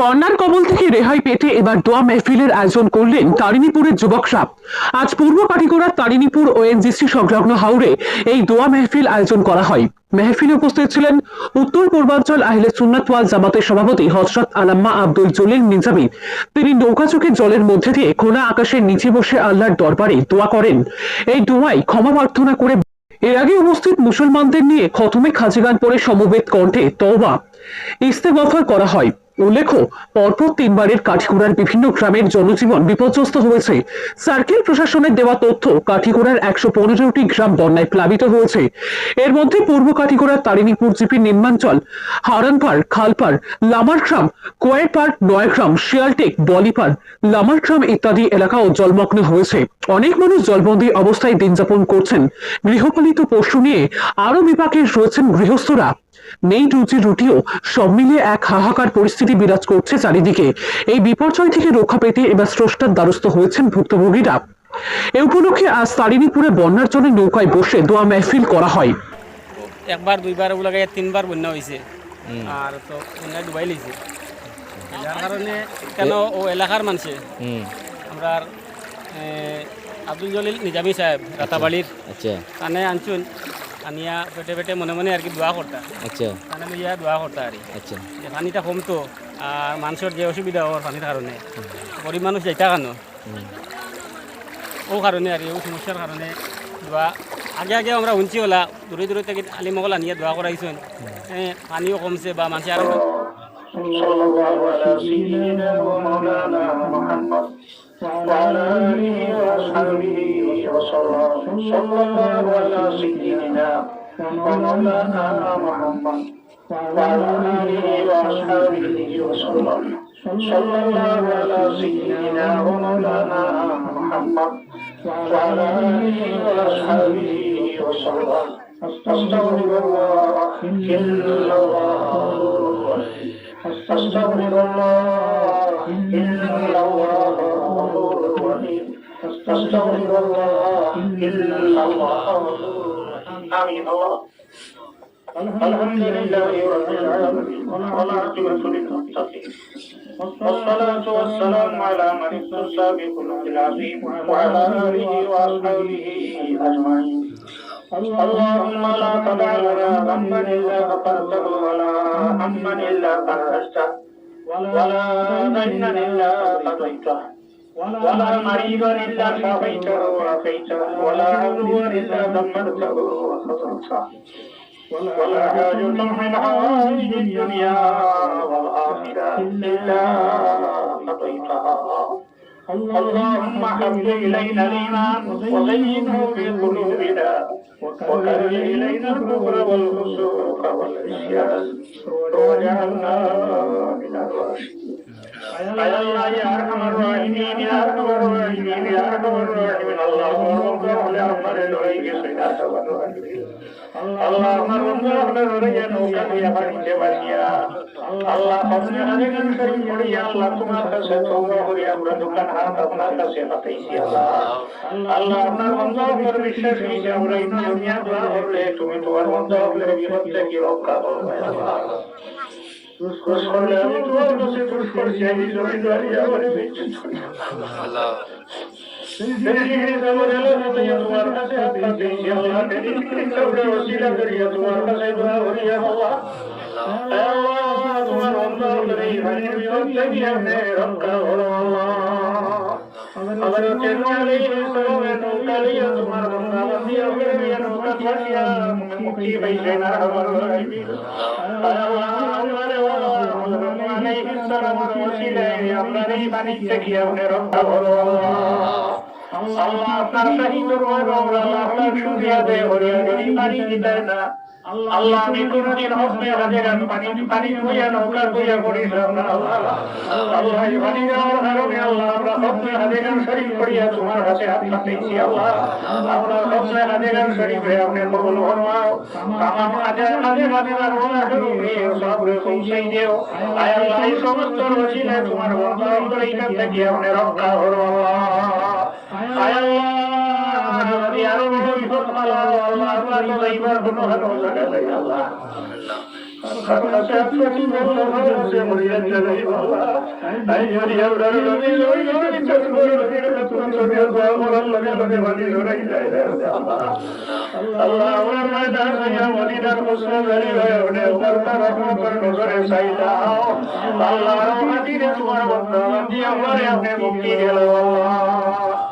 বন্যার কবল থেকে রেহাই পেতে এবার দোয়া মেহফিলের আয়োজন করলেন তারিণীপুরের যুবকরা আজ পূর্ব কাটিগড়ার তারিণীপুর ওএনজিসি সংলগ্ন হাওড়ে এই দোয়া মেহফিল আয়োজন করা হয়। মেহফিলে উপস্থিত ছিলেন উত্তর পূর্বাঞ্চল আহলে সুন্নাত ওয়াল জামাতের সভাপতি হজরত আলাম্মা আব্দুল জলিল নিজামী। তিনি নৌকাচোখে জলের মধ্যে দিয়ে খোলা আকাশের নিচে বসে আল্লাহর দরবারে দোয়া করেন। এই দোয়ায় ক্ষমা প্রার্থনা করে এর আগে উপস্থিত মুসলমানদের নিয়ে খতমে খাজিগান পরে সমবেত কণ্ঠে তওবা, ইস্তেগফার করা হয়। উল্লেখ্য, পরপর তিনবারের কাঠিগোড়ার বিভিন্ন গ্রামের জনজীবন বিপর্যস্ত হয়েছে। সার্কেল প্রশাসনের দেওয়া তথ্য কাঠিগোড়ার একশো পনেরোটি গ্রাম বন্যায় প্লাবিত হয়েছে। এর মধ্যে পূর্ব কাঠিগোড়ার তারিণীপুর জিপির নির্মাঞ্চল হারানপাড় খালপাড় লামারগ্রাম কোয়েরপাড় নয়গ্রাম শিয়ালটেক বলিপাড় লামারগ্রাম ইত্যাদি এলাকাও জলমগ্ন হয়েছে। অনেক মানুষ জলবন্দী অবস্থায় দিন যাপন করছেন। গৃহপালিত পশু নিয়ে আরও বিপাকে রয়েছেন গৃহস্থরা। নেই রুচি রুটিও সব মিলিয়ে এক হাহাকার পরিস্থিতি বিরাজ করছে চারিদিকে। এই বিপর্যয় থেকে রক্ষা পেতে এবার স্রষ্টার দ্বারস্থ হয়েছেন ভুক্তভোগীরা। এ উপলক্ষে আজ তারিণীপুরে বন্যার জন্য নৌকায় বসে দোয়া মেহফিল করা হয়। একবার দুইবার ওগুলো তিনবার বন্যা হয়েছে। আর তো বন্যায় ডুবাই লিছে যার কারণে কেন ও এলাকার মানুষে? আমরা আব্দুল জলিল নিজামী সাহেব রাতাবাড়ির আচ্ছা। কানে আনছুন। আনিয়া পেটে পেটে মনে মনে আর কি দোয়া করতা। আচ্ছা। কানে লইয়া দোয়া করতা আর আচ্ছা। পানিটা কমতো আর মানুষের যে অসুবিধা হওয়ার পানির কারণে গরিব মানুষ যাইতা কেন। ও কারণে আর ও সমস্যার কারণে দোয়া আগে আগে আমরা শুনছি ওলা দূরে দূরে থেকে আলিমগল আনিয়ে দোয়া করাইছেন পানিও কমছে বা মানুষ আরও وعلى آله وأصحابه وسلم. صلى الله على سيدنا ومولانا محمد وعلى آله وأصحابه وسلم. صلى الله على سيدنا ومولانا محمد وعلى آله وأصحابه وسلم. أستغفر الله. إلا الله أستغفر الله. إلا الله غفور رحيم أستغفر الله إلا الله آمين الله الحمد لله رب العالمين والعاقبة للمتقين والصلاة والسلام على من بخلق العظيم وعلى آله وأصحابه أجمعين اللهم لا تدع لنا ذنبا إلا غفرته ولا هما إلا فرجته ولا دينا الا قضيته ولا مريضا الا شفيته وعافيته ولا عدوا الا دمرته وخطرته ولا حاجة من حوائج الدنيا والآخرة إلا قضيتها اللهم حبب إلينا الإيمان وزينه في قلوبنا وكره إلينا الكفر والفسوق والعصيان واجعلنا من الراشدين يا الله يا أرحم الراحمين يا أرحم الراحمين يا أرحم الراحمين اللهم رب لأمر الغيب صلاة والراحمين اللهم رب لأمر الغيب نوكا يا فريد وليا الله قبل هذه الكريم يا الله كما تسيطوا وهي أمر دكان هذا كما تسيطوا يا الله الله আপনার বন্ধ করে বিশ্বাস হয়েছে আমরা এই দুনিয়া দোয়া করলে তুমি তোমার বন্ধ হলে বিপদ থেকে রক্ষা করবে আল্লাহ খুশ করলে আমি তোমার কাছে তোমার অন্তর করে রক্ষা করো আমার চেন্নাই তোমার আপনার এই বাণী থেকে আপনি রক্ষা করো আল্লাহ আপনার আপনার শুকরিয়া দেয় হরিয়া যদি পানি দিতে না আল্লাহ আমি কোনদিন হস্তে হাজার পানি পানি বইয়া নৌকা বইয়া করিলাম না আল্লাহ। পানি দেওয়ার কারণে আল্লাহ আমরা হস্তে হাজার শরীফ করিয়া তোমার কাছে হাত পাঠাইছি আল্লাহ। আমরা হস্তে হাজার শরীফে আপনি কবুল ফরমাও। তামাম হাজার হাজার হাজার ওলা শরীফে সবরে পৌঁছাই দিও। আয় আল্লাহ এই সমস্ত রসিলায় তোমার বন্ধ করে এখান থেকে আপনি রক্ষা করো আল্লাহ। আয় আল্লাহ। আল্লাহ। আমার ময়দান হইয়া মদিনার মুসলিম হয়ে ওঠে ওমর তার রহমত নজরে চাইতা আল্লাহ আমার দিনে তোমার বন্ধ দিয়ে আমারে আপনি মুক্তি গেল আল্লাহ।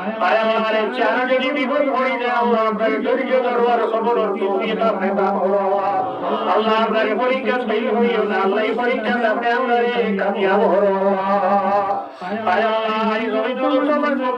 এই মাহফিল আর হাতে কাজ করে কবুল করতে জানি না আল্লাহ আল্লাহ কাজিরে আমরা সালাম দিয়ারে আপনি কবুল করুন। আয় আল্লাহ রে যদি বিপদ পড়ে যায় আল্লাহ আপনার ধৈর্য দরবার সবর তৌফিক আপনি পরীক্ষা ফেল হইও আল্লাহ। পরীক্ষা আমরা কামিয়াব করুন আয় আল্লাহ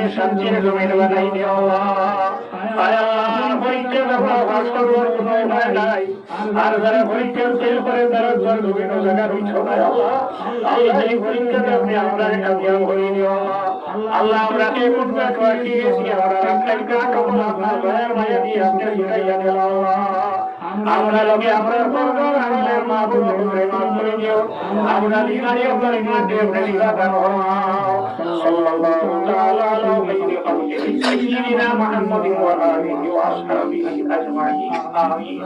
জমিন শান্তির জমিন বানাই দিও আল্লাহ। পরীক্ষা আমরা পাস কোনো উপায় নাই। আর যারা পরীক্ষা ফেল করে, তারা ঘর জমিন জায়গা রইছ না আল্লাহ। আল্লাহ, এই পরীক্ষাতে আপনি আমরা কামিয়াব করে দিও আল্লাহ। আমরা কে মুদ্রা কাটি গেছি আমরা রাখাই কাটো আপনার দয়ার মায়া দিয়ে আপনি শিখাইয়া দিও আল্লাহ। আমরা লগে আপনার পরগর আমাদের মা আমরা দিনারি আপনার ইমান দিয়ে আপনি লিখা দান সাল্লাল্লাহু তাআলা আলা সাইয়্যিদিনা মুহাম্মাদিন ওয়া আলিহি ওয়া আসহাবিহি আজমাইন। আমিন।